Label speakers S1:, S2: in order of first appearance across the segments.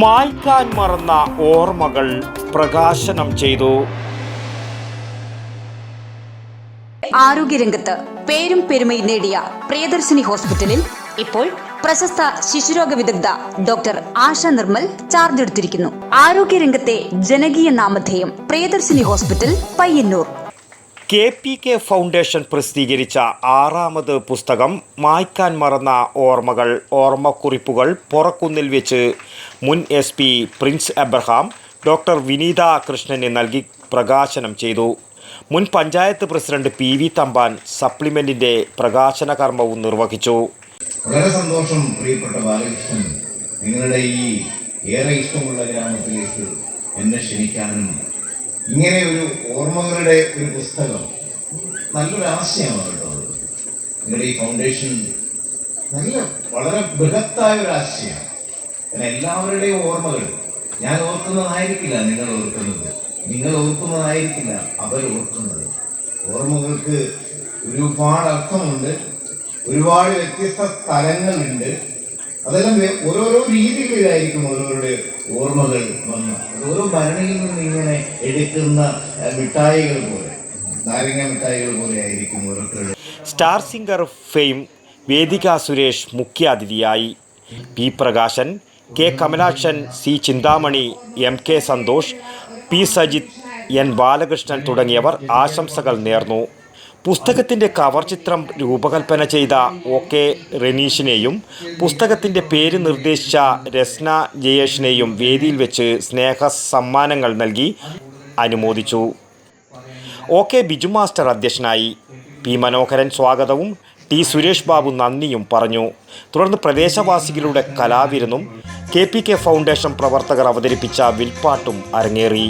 S1: മായ്ക്കാൻ മറന്ന ഓർമ്മകൾ പ്രകാശനം ചെയ്തു.
S2: ആരോഗ്യരംഗത്ത് പേരും പെരുമയും നേടിയ പ്രിയദർശിനി ഹോസ്പിറ്റലിൽ ഇപ്പോൾ പ്രശസ്ത ശിശുരോഗ വിദഗ്ധ ഡോക്ടർ ആശ നിർമ്മൽ ചാർജ് എടുത്തിരിക്കുന്നു. ആരോഗ്യരംഗത്തെ ജനകീയ നാമധേയം Priyadarshini hospital Payyanur.
S1: K P K foundation പ്രസിദ്ധീകരിച്ച ആറാമത് പുസ്തകം മായ്ക്കാൻ മറന്ന ഓർമ്മകൾ ഓർമ്മക്കുറിപ്പുകൾ പുറക്കുന്നിൽ വെച്ച് മുൻ S P Prince Abraham doctor Vineetha കൃഷ്ണന് നൽകി പ്രകാശനം ചെയ്തു. മുൻ panchayat president P V Thampan സപ്ലിമെന്റിന്റെ പ്രകാശന കർമ്മവും നിർവഹിച്ചു.
S3: വളരെ സന്തോഷം പ്രിയപ്പെട്ട ബാലകൃഷ്ണൻ. നിങ്ങളുടെ ഈ ഏറെ ഇഷ്ടമുള്ള ഗ്രാമത്തിലേക്ക് എന്നെ ക്ഷണിക്കാനും ഇങ്ങനെ ഒരു ഓർമ്മകളുടെ ഒരു പുസ്തകം. നല്ലൊരു ആശയമാണ് കേട്ടോ. നിങ്ങളുടെ ഈ ഫൗണ്ടേഷൻ നല്ല വളരെ ബൃഹത്തായ ഒരു ആശയമാണ്. കാരണം എല്ലാവരുടെയും ഓർമ്മകൾ ഞാൻ ഓർക്കുന്നതായിരിക്കില്ല നിങ്ങൾ ഓർക്കുന്നത്. നിങ്ങൾ ഓർക്കുന്നതായിരിക്കില്ല അവർ ഓർക്കുന്നത്. ഓർമ്മകൾക്ക് ഒരുപാട് അർത്ഥമുണ്ട് ഒരുപാട് വ്യത്യസ്ത തലങ്ങളുണ്ട് അതെല്ലാം ഓരോരോ രീതികളിലായിരിക്കും ഓരോരുടെ ഓർമ്മകൾ വന്ന് ഓരോ ഭരണിയിൽ നിന്ന് ഇങ്ങനെ എടുക്കുന്ന മിഠായികൾ പോലെ നാരങ്ങ മിഠായികൾ പോലെ ആയിരിക്കും ഓരോരുത്തരുടെ.
S1: Star singer fame Vedika Suresh മുഖ്യാതിഥിയായി. P Prakashan K Kamalakshan C Chinthamani M K Santhosh P Sajith N Balakrishnan തുടങ്ങിയവർ ആശംസകൾ നേർന്നു. പുസ്തകത്തിന്റെ കവർ ചിത്രം രൂപകൽപ്പന ചെയ്ത ഒ കെ റെനീഷിനെയും പുസ്തകത്തിന്റെ പേര് നിർദ്ദേശിച്ച രസ്ന ജയേഷിനെയും വേദിയിൽ വെച്ച് സ്നേഹ സമ്മാനങ്ങൾ നൽകി അനുമോദിച്ചു. ഒ കെ ബിജു മാസ്റ്റർ അധ്യക്ഷനായി പി മനോഹരൻ സ്വാഗതവും ടി സുരേഷ് ബാബു നന്ദിയും പറഞ്ഞു. തുടർന്ന് പ്രദേശവാസികളുടെ കലാവിരുന്നും കെ പി കെ ഫൗണ്ടേഷൻ പ്രവർത്തകർ അവതരിപ്പിച്ച വിൽപ്പാട്ടും അരങ്ങേറി.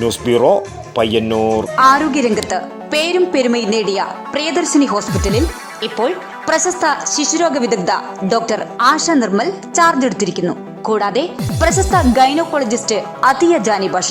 S1: News bureau Payyanur.
S2: ആരോഗ്യരംഗത്ത് പേരും പെരുമയും നേടിയ പ്രിയദർശിനി ഹോസ്പിറ്റലിൽ ഇപ്പോൾ പ്രശസ്ത ശിശുരോഗ വിദഗ്ധ ഡോക്ടർ ആശ നിർമ്മൽ ചാർജ് എടുത്തിരിക്കുന്നു. കൂടാതെ പ്രശസ്ത ഗൈനോക്കോളജിസ്റ്റ് അതിയ ജാനി ബഷ